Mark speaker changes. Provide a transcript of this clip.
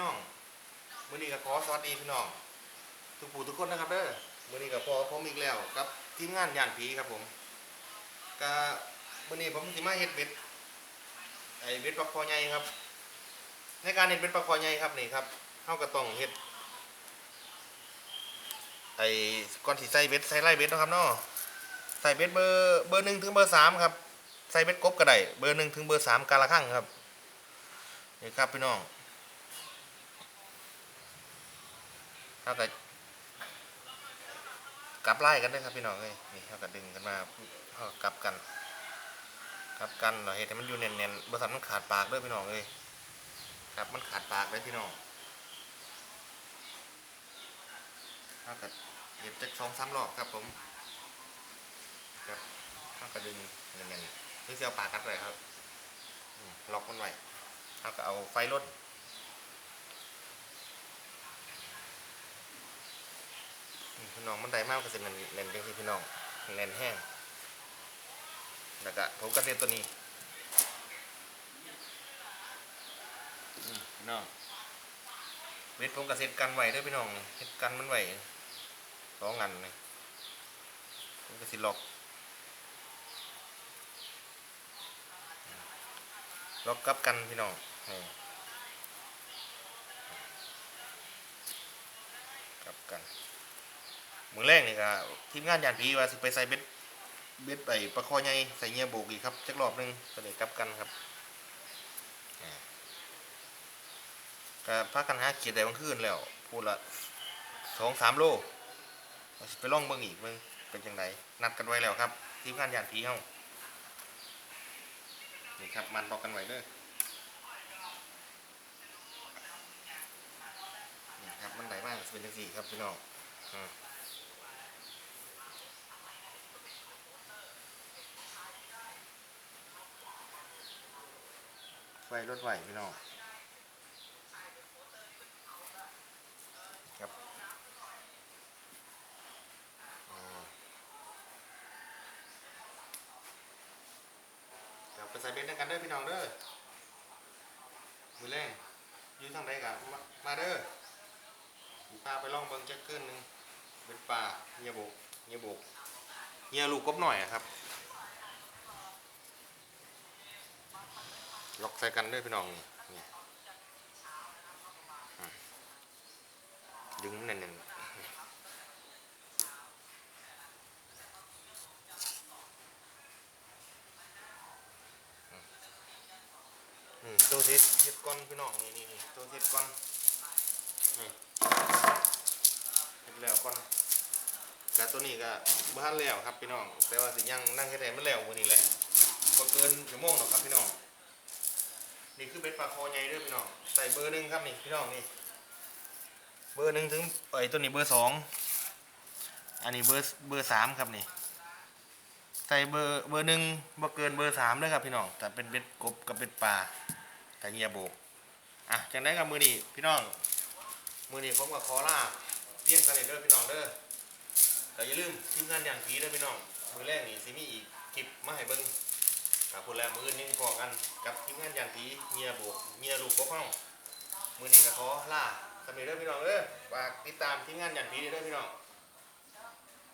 Speaker 1: น้องมื้อนี้ก็ขอสวัสดีพี่น้อง ทุกผู้ทุกคนนะครับเด้อมื้อนี้ก็พอผมอีกแล้วกับทีมงานย่านผีครับผมก็มื้อนี้ผมสิมาเฮ็ดเบ็ดไอ้เบ็ดปลาคอใหญ่ครับ ในการเฮ็ดเบ็ดปลาคอใหญ่ครับนี่ครับเฮาก็ต้องเฮ็ดไอ้ก่อนสิใส่เบ็ดใส่ไล่เบ็ดนะครับเนาะใส่เบ็ดเบอร์เบอร์หนึ่งถึงเบอร์สามครับใส่เบ็ดกบก็ได้เบอร์หนึ่งถึงเบอร์สามกาละครั้งครับนี่ครับพี่น้อง เท่ากับกลับไล่กันได้อครับพี่น้องเอ้ยนี่เท่ากับดึงกันมาเท่ากับกลับกันกลับกันเราเห็นให้มันอยู่แน่นๆบริษัทมันขาดปากเด้อพี่น้องเอ้ยครับมันขาดปากเลยพี่น้องเท่ากับเห็นจักสองสามรอบครับผมครับเท่ากับดึงแน่นๆนี่จะเอาปากกัดเลยครับล็อกมันไว้เท่ากับเอาไฟลด อืม พี่น้องมันได้มากก็จะเน้นเน้นจังซี่พี่น้องเน้นแห้งแล้วก็ผมก็เน้นตัวนี้พี่น้องเวทผมก็เซ็ตกันไหวด้วยพี่น้องเซ็ตกันมันไหวสองอันนี่ผมก็สิล็อกล็อกกลับกันพี่น้องนี่กลับกัน มือแรกนี่ก็ทีมงานยานผีว่าสิไปใส่เบ็ดเบ็ดไปประคอใหญ่ใส่เงียโบกอีกครับจักรอบนึงก็เลยกลับกันครับอ่าก็พักกันหาเขียดได้บางคืนแล้วพูดละสองสามโลว่าสิไปล่องเบิ่งอีกเบิ่งเป็นจังไดนัดกันไว้แล้วครับทีมงานยานผีเฮานี่ครับมันบอกกันไว้เด้อนี่ครับมันไหลมากเป็นจังสี่ครับพี่น้อง ไฟรถไหวพี่น้องครับอ่าไปใส่เบนซ์ด้วยกันเด้อพี่น้องเด้อมือแรงยืนทางใดกันมามาเด้อผมพาไปล่องเบิงแจ็คเกิลหนึ่งเป็นป่าเงียบกเงียบกเงียลูกกบหน่อยครับ ล็อกใส่กันด้วยพี่น้องนี่นี่ดึงมันแน่นๆตัวเทสเทสก้อนพี่น้องนี่นี่นี่ตัวเทสก้อนนี่เทสแล้วก้อนแต่ตัวนี้ก็บ้านแล้วครับพี่น้อง แต่ว่าสิยังนั่งแค่ไหนมันแล้ววันนี้แหละบ่เกินชั่วโมงหรอกครับพี่น้อง นี่คือเบ็ดปลาคอใหญ่เด้วยพี่น้อง ใส่เบอร์หนึ่งครับนี่พี่น้องนี่ เบอร์หนึ่งถึงไอ้ตัวนี้เบอร์สอง อันนี้เบอร์เบอร์สามครับนี่ ใส่เบอร์เบอร์หนึ่งบ่เกินเบอร์สามเลยครับพี่น้อง แต่เป็นเบ็ดกบกับเบ็ดปลาแต่เงียโบก อะจังได้กับมือนี้พี่น้อง มือนี้ผมกับคอล่าเพียงสนิทเด้อพี่น้องเด้อแต่อย่าลืมทีมงานอย่างผีเด้อพี่น้อง มือแรกนี่สิมีอีกคลิปมาให้เบิ่ง ครับพูดแล้วมืออื่นยังพอกันกับทีมงานยันผีเมียบกเมียลูกก็ห้องมือนี้ก็ขอลาสำเร็จเด้อพี่น้องเด้อฝากติดตามทีมงานยันผีเด้อพี่น้อง